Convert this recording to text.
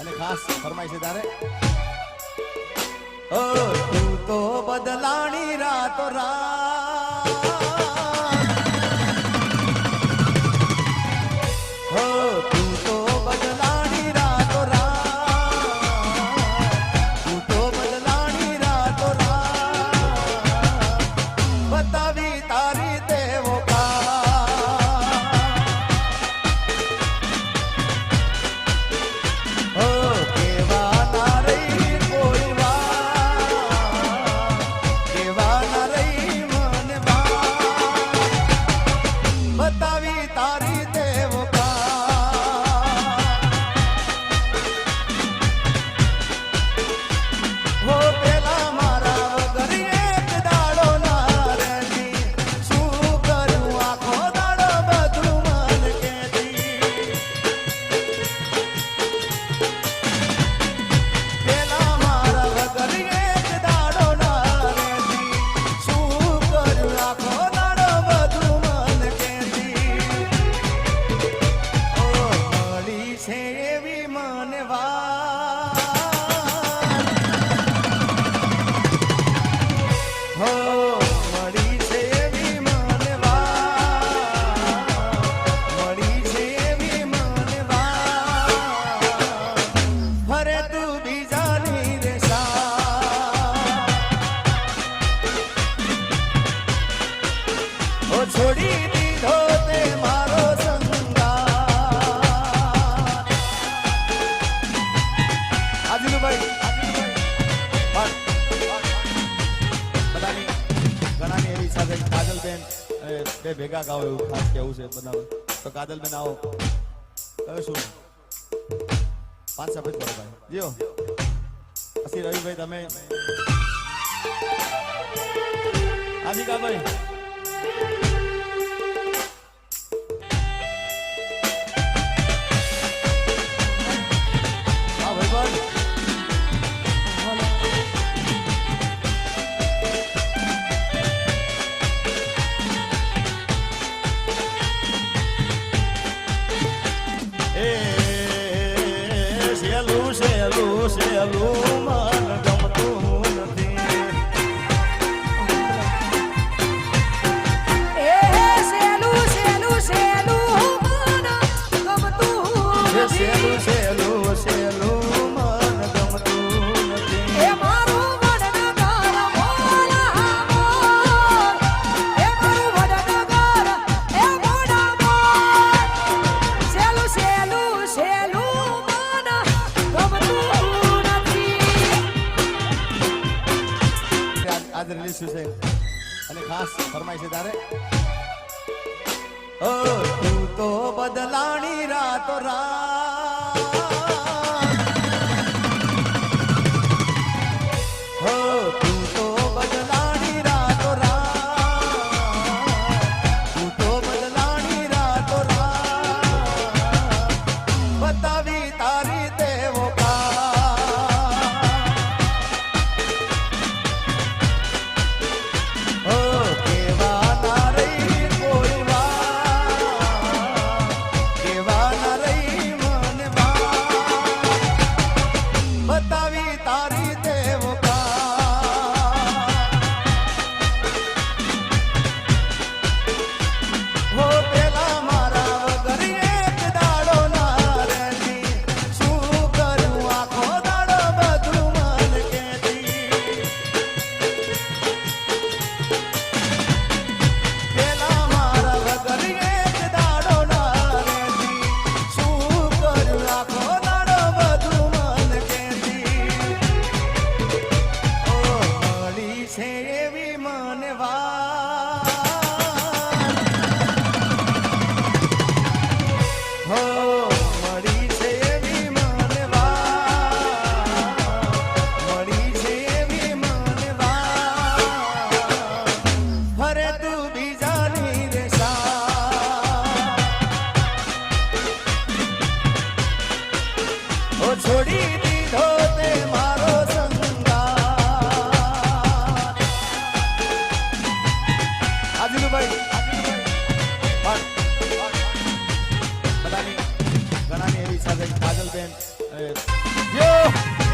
અને ખાસ ફરમાય છે તારે. ઓ તો બદલાણી રાતો રાત બે ભેગા ગાવ એવું ખાસ કેવું છે બધા તો કાદલ બેન આવો. તમે શું? પાંચ સફેદ કરો ભાઈ જીઓ. પછી રવિભાઈ, તમે. આશિકાભાઈ સહેલું સહેલું માન ગમતું નથી. સહેલું સહેલું સહેલું ગમતું આજ રિલીઝ થયું છે અને ખાસ ફરમાય છે તારે. તું તો બદલાણી રાતો રાત હરે તું બીજાની રેસા ઓ છોડી દીધો તે મારો સંગા આજુભાઈ ઘણાની એવી સાથે કાજલબેન યો